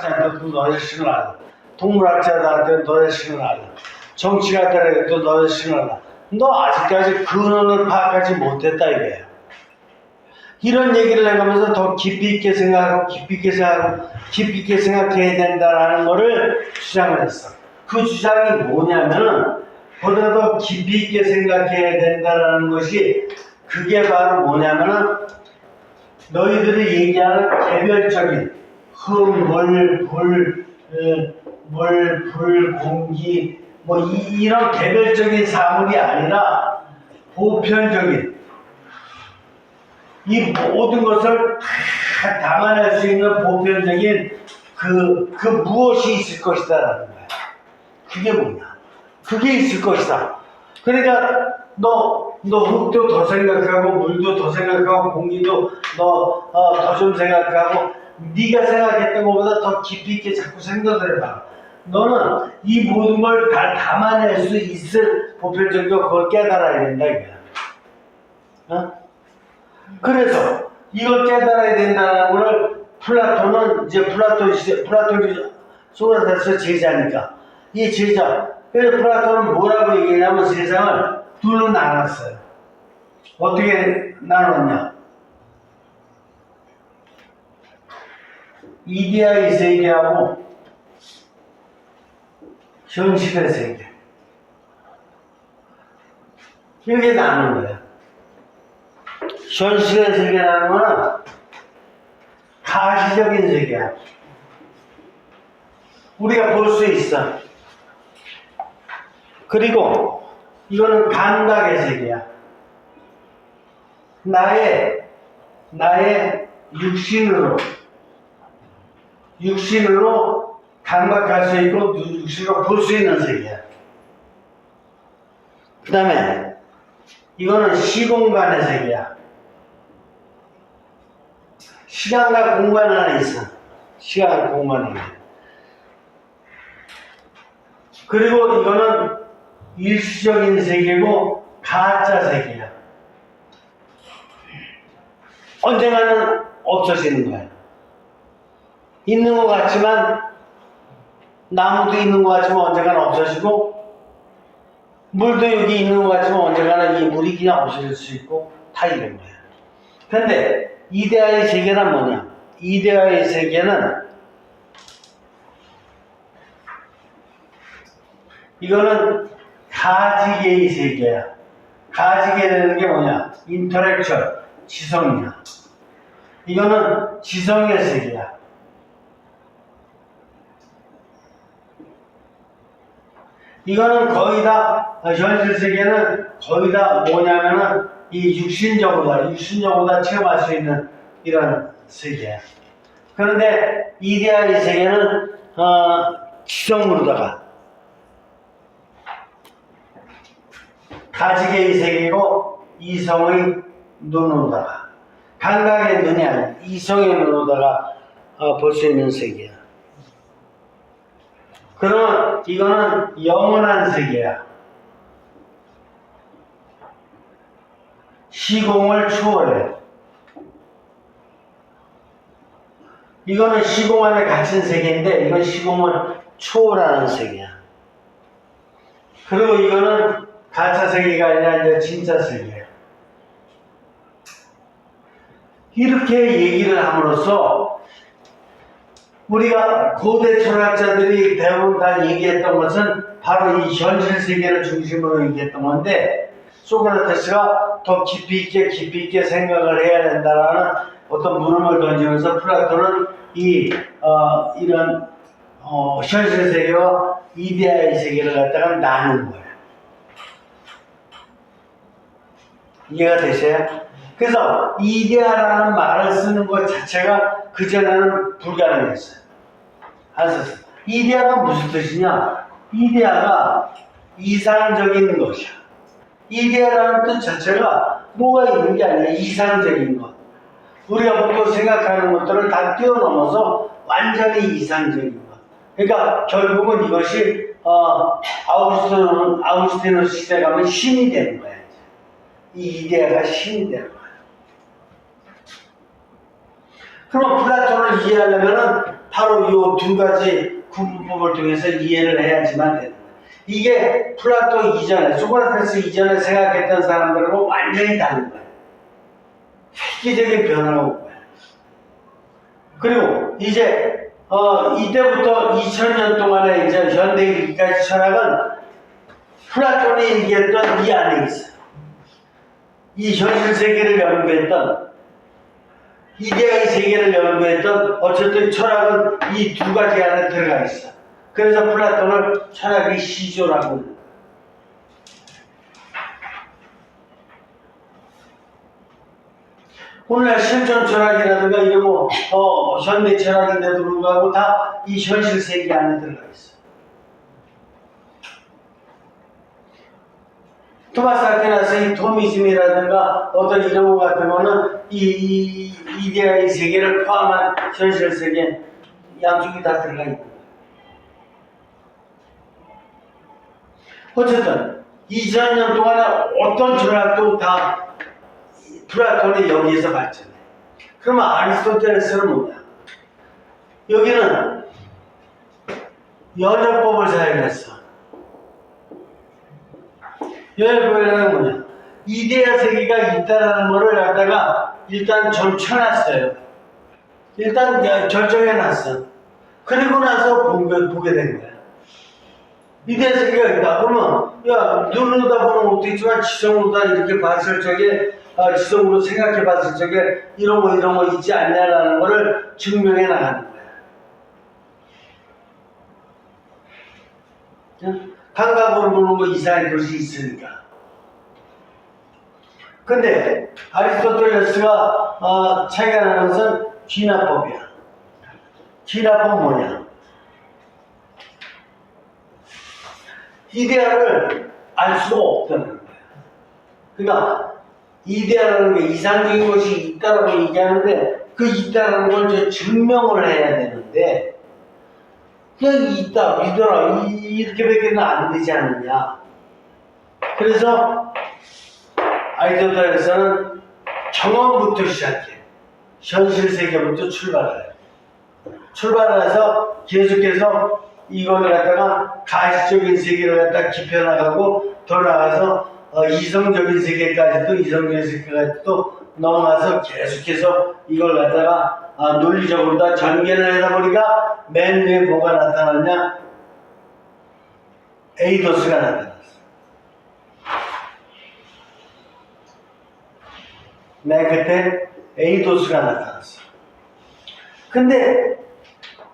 학자한테도 너의 신을 알아. 동물학자들한테 너의 신을 알아. 정치가들에게도 너의 신을 알아. 너 아직까지 근원을 파악하지 못했다 이거야. 이런 얘기를 해가면서 더 깊이 있게 생각하고 깊이 있게 생각하고 깊이 있게 생각해야 된다라는 거를 주장을 했어. 그 주장이 뭐냐면은 보다 더 깊이 있게 생각해야 된다라는 것이 그게 바로 뭐냐면은 너희들이 얘기하는 개별적인 흠, 물, 불, 에, 물, 불, 공기 뭐 이, 런 개별적인 사물이 아니라 보편적인 이 모든 것을 다 담아낼 수 있는 보편적인 그, 그 무엇이 있을 것이다 라는 거야. 그게 뭐냐? 그게 있을 것이다. 그러니까 너, 너 흙도 더 생각하고 물도 더 생각하고 공기도 너 더좀 생각하고 네가 생각했던 것보다 더 깊이 있게 자꾸 생각을 해봐. 너는 이 모든 걸 다 담아낼 수 있을 보편적인 거 그걸 깨달아야 된다 이거야. 어? 그래서 이걸 깨달아야 된다는 걸 플라톤은 이제 플라톤 시대, 플라톤이 소크라테스 제자니까 이 제자. 그래서 플라톤은 뭐라고 얘기하냐면 세상을 둘로 나눴어요. 어떻게 나눴냐? 이데아의 세계하고 현실의 세계. 이렇게 나눈 거예요. 현실의 세계라는 거는 가시적인 세계야. 우리가 볼 수 있어. 그리고 이거는 감각의 세계야. 나의, 나의 육신으로, 육신으로 감각할 수 있고 육신으로 볼 수 있는 세계야. 그 다음에 이거는 시공간의 세계야. 시간과 공간 안에 있어. 시간, 공간 안에. 그리고 이거는 일시적인 세계고 가짜 세계야. 언젠가는 없어지는 거야. 있는 것 같지만 나무도 있는 것 같지만 언젠가는 없어지고 물도 여기 있는 것 같지만 언젠가는 이 물이 그냥 없어질 수 있고 다 이런 거야. 근데 이데아의 세계는 뭐냐? 이데아의 세계는 이거는 가지계의 세계야. 가지계라는 게 뭐냐? 인터렉션, 지성이야. 이거는 지성의 세계야. 이거는 거의 다 어, 현실 세계는 거의 다 뭐냐면은 이 육신적으로 육신적으로 체험할 수 있는 이런 세계야. 그런데 이데아의 세계는 어, 지성으로다가 가지계의 세계고 이성의 눈으로다가 감각의 눈이 아닌 이성의 눈으로다가 어, 볼 수 있는 세계야. 그러면 이거는 영원한 세계야. 시공을 초월해. 이거는 시공 안에 갇힌 세계인데 이건 시공을 초월하는 세계야. 그리고 이거는 가짜 세계가 아니라 이제 진짜 세계야. 이렇게 얘기를 함으로써 우리가 고대 철학자들이 대부분 다 얘기했던 것은 바로 이 현실 세계를 중심으로 얘기했던 건데 소크라테스가 더 깊이 있게 깊이 있게 생각을 해야 된다라는 어떤 물음을 던지면서 플라톤은 이 어, 이런 어, 현실 세계와 이데아의 세계를 갖다가 나눈 거예요. 이해가 되세요? 그래서 이데아라는 말을 쓰는 것 자체가 그전에는 불가능했어요. 안 썼어요. 이데아가 무슨 뜻이냐? 이데아가 이상적인 것이야. 이데아라는 뜻 자체가 뭐가 있는 게 아니야. 이상적인 것. 우리가 보통 생각하는 것들을 다 뛰어넘어서 완전히 이상적인 것. 그러니까 결국은 이것이 어, 아우구스티노, 아우구스티노 시대 가면 신이 되는 거야. 이 이데아가 신이 되는 거야. 그럼 플라톤을 이해하려면은 바로 이 두 가지 구분법을 통해서 이해를 해야지만 거예요. 이게 플라토 이전에, 소크라테스 이전에 생각했던 사람들하고 완전히 다른 거예요. 획기적인 변화가 온 거예요. 그리고 이제 어, 이때부터 2000년 동안의 이제 현대 일기까지 철학은 플라톤이 얘기했던 이 안에 있어요. 이 현실 세계를 연구했던 이데아의 세계를 연구했던 어쨌든 철학은 이 두 가지 안에 들어가 있어. 그래서 플라톤을 철학의 시조라고. 오늘날 실존 철학이라든가 이런 뭐 어, 현대 철학인데도 불구하고 다 이 현실 세계 안에 들어가 있어. 토마스 아퀴나스의 토미즘이라든가 어떤 이런 것 같은 거는 이, 이 이데아의 세계를 포함한 현실 세계 양쪽이 다 들어가 있는 거예요. 어쨌든 2000년 동안에 어떤 철학도 다 플라톤이 여기에서 발전해. 그러면 아리스토텔레스는 뭐냐? 여기는 연역법을 사용했어. 연역법이라는 뭐냐? 이데아 세계가 있다라는 거를 갖다가 일단 좀 쳐놨어요. 일단 그냥 결정해놨어. 그리고 나서 본 거- 보게 된 거야. 이데아 세계가 있다. 그러면 야 눈으로 다 보는 것도 있지만 지성으로 다 이렇게 봤을 적에 아, 지성으로 생각해 봤을 적에 이런 거 이런 거 있지 않냐라는 거를 증명해 나가는 거야. 응? 감각으로 보는 거 이상한 것이 있으니까. 근데 아리스토텔레스가 어, 차이가 나는 것은 귀납법이야. 귀납법 뭐냐? 이데아를 알 수가 없다는 거야. 그러니까 이데아라는 게 이상적인 것이 있다라고 얘기하는데 그 있다라는 걸 이제 증명을 해야 되는데 그냥 있다 믿어라 이- 이렇게밖에는 안 되지 않느냐. 그래서 아이디어들에서는 경험부터 시작해. 현실 세계부터 출발해요. 출발해서 계속해서 이걸 갖다가 가시적인 세계를 갖다 깊혀나가고 더 나가서 어, 이성적인 세계까지도 이성적인 세계까지 또 넘어가서 계속해서 이걸 갖다가 아, 논리적으로 다 전개를 하다 보니까 맨 위에 뭐가 나타났냐? 에이도스가 나타났어. 맨 끝에 에이도스가 나타났어. 근데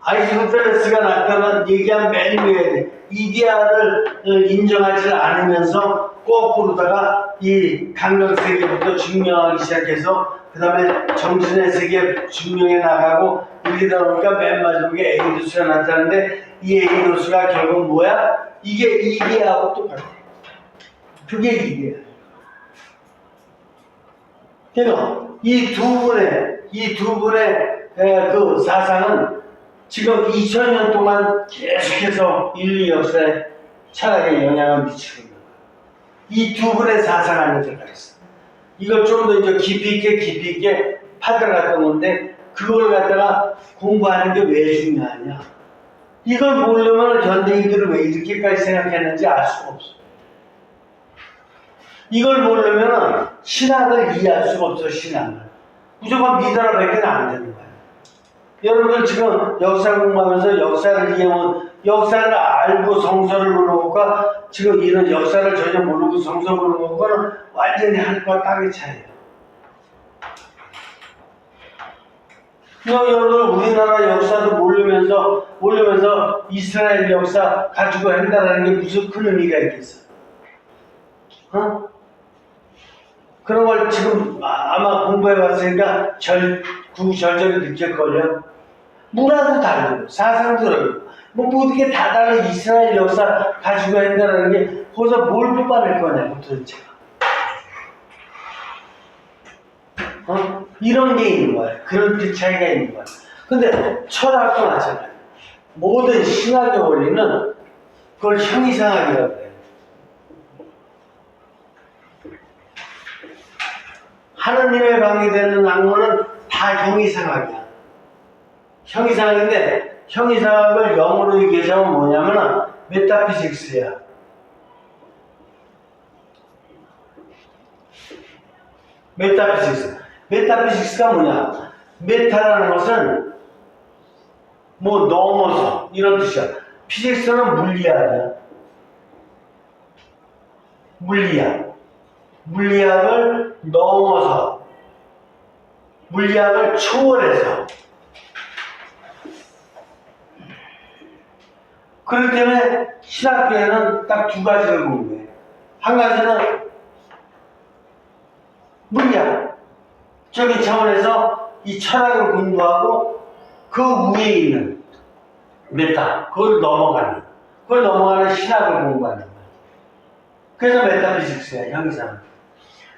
아리스토텔레스가 나타난 얘기한 맨 위에 이데아를 어, 인정하지 않으면서 거꾸로다가 이 감정 세계부터 증명하기 시작해서 그 다음에 정신의 세계 증명해 나가고 이렇게 보니까 맨 마지막에 에이도스가 나타나는데 이 에이도스가 결국 뭐야? 이게 이데아하고 똑같아. 그게 이데아. 그러니까 이두 분의 이 두 분의 에, 그 사상은 지금 2000년 동안 계속해서 인류 역사에 철학에 영향을 미치고 거예요. 이 두 분의 사상 안에 들어가 있어. 이걸 좀 더 이제 깊이 있게 깊이 있게 파들어갔던 건데 그걸 갖다가 공부하는 게 왜 중요하냐? 이걸 모르면 현대인들은 왜 이렇게까지 생각했는지 알 수가 없어. 이걸 모르면 신학을 이해할 수가 없어, 신학을. 무조건 믿어라 밖에는 안 거야. 여러분들 지금 역사 공부하면서 역사를 이해하면 역사를 알고 성서를 보는 것과 지금 이런 역사를 전혀 모르고 성서 보는 것과는 완전히 하늘과 땅의 차이예요. 그냥 여러분 우리나라 역사도 모르면서 모르면서 이스라엘 역사 가지고 한다는 게 무슨 큰 의미가 있겠어? 어? 그런 걸 지금 아- 아마 공부해 봤으니까 절, 구절절히 느낄걸요. 문화도 다르고, 사상도 다르고, 뭐 모든 게다 다른 이스라엘 역사 가지고 한다는 게 거기서 뭘 뽑아낼 거냐고 도대체. 어? 이런 게 있는 거야. 그런 그 차이가 있는 거야. 근데 철학도 마찬가지야. 모든 신학의 원리는 그걸 형이상학이라고 해요. 하느님의 방이 되는 악물은 다 형이상학이야. 형이상학인데 형이상학을 영어로 얘기하자면 뭐냐면은 메타피직스야. 메타피직스. 메타피직스가 뭐냐? 메타라는 것은 뭐 넘어서 이런 뜻이야. 피직스는 물리학이야. 물리학. 물리학을 넘어서 물리학을 초월해서 그렇기 때문에 신학교에는 딱 두 가지를 공부해. 한 가지는 물리학. 적인 차원에서 이 철학을 공부하고 그 위에 있는 메타, 그걸 넘어가는, 그걸 넘어가는 신학을 공부하는 거야. 그래서 메타피직스야, 형이상.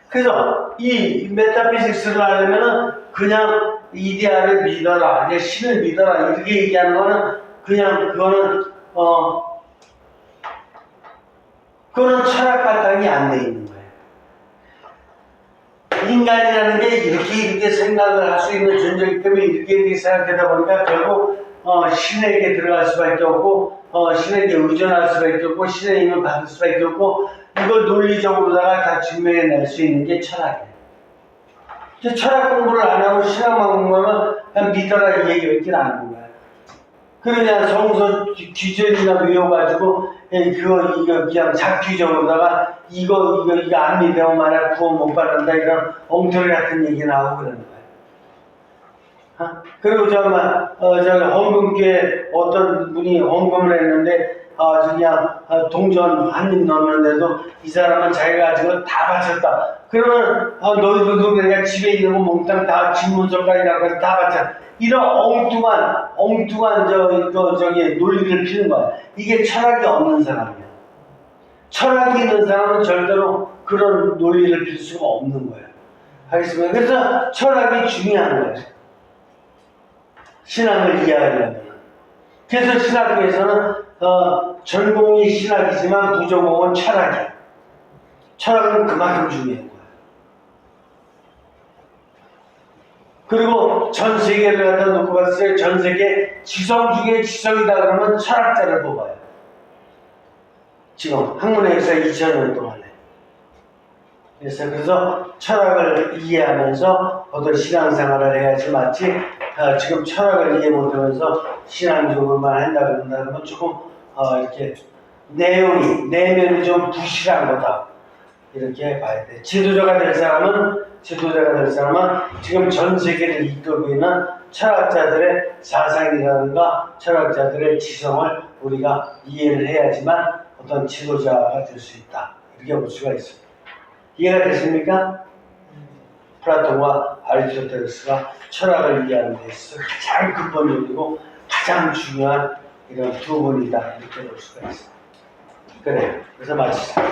그래서 이 메타피직스를 하려면은 그냥 이데아를 믿어라, 이제 신을 믿어라, 이렇게 얘기하는 거는 그냥 그거는, 어, 그거는 철학 바탕이 안 돼 있는 거예요. 인간이라는 게 이렇게 이렇게 생각을 할 수 있는 존재이기 때문에 이렇게 이렇게 생각하다 보니까 결국 어, 신에게 들어갈 수밖에 없고 어, 신에게 의존할 수밖에 없고 신의 힘을 받을 수밖에 없고 이걸 논리적으로다가 다 증명해낼 수 있는 게 철학이에요. 철학 공부를 안 하고 신학만 공부하면 그냥 믿어라 이 얘기밖에 안 하는 거야. 그냥 성서 귀절이나 외워가지고 예, 그거 이거 그냥 잡기적으로다가 이거 이거 이거 안 믿으면 말이야 구원 못 받는다 이런 엉터리 같은 얘기 나오고 그러는 거야. 어? 그리고 정말 어 저기 헌금교회 어떤 분이 헌금을 했는데 아 그냥 어, 동전 한 입 넣었는데도 이 사람은 자기가 가지고 다 바쳤다. 그러면 아, 너희들 도 그냥 집에 있는 거 몽땅 다 집문서까지 갖고 다 바쳤다. 이런 엉뚱한 엉뚱한 저, 저 저기 논리를 피는 거야. 이게 철학이 없는 사람이야. 철학이 있는 사람은 절대로 그런 논리를 필 수가 없는 거예요. 알겠습니까? 그래서 철학이 중요한 거예요. 신앙을 이해하려면. 그래서 신학교에서는 어, 전공이 신학이지만 부전공은 철학이야. 철학은 그만큼 거야. 그리고 전 세계를 갖다 놓고 봤을 때 전 세계 지성 중에 지성이다 그러면 철학자를 뽑아요. 지금 학문의 역사 2000년 동안에. 그래서 그래서 철학을 이해하면서 어떤 신앙생활을 해야지 마치 어, 지금 철학을 이해 못하면서 신앙적으로만 한다 그런다 그러면 조금 어, 이렇게 내용이 내면이 좀 부실한 거다 이렇게 봐야 돼. 지도자가 될 사람은 지도자가 될 사람은 지금 전 세계를 이끌고 있는 철학자들의 사상이라든가 철학자들의 지성을 우리가 이해를 해야지만 어떤 지도자가 될 수 있다 이렇게 볼 수가 있습니다. 이해가 되십니까? 플라톤과 아리스토텔레스가 철학을 이해하는 데 있어서 가장 근본적이고 가장 중요한 이런 두 분이다 이렇게 볼 수가 있습니다. 그래요. 그래서 마치자.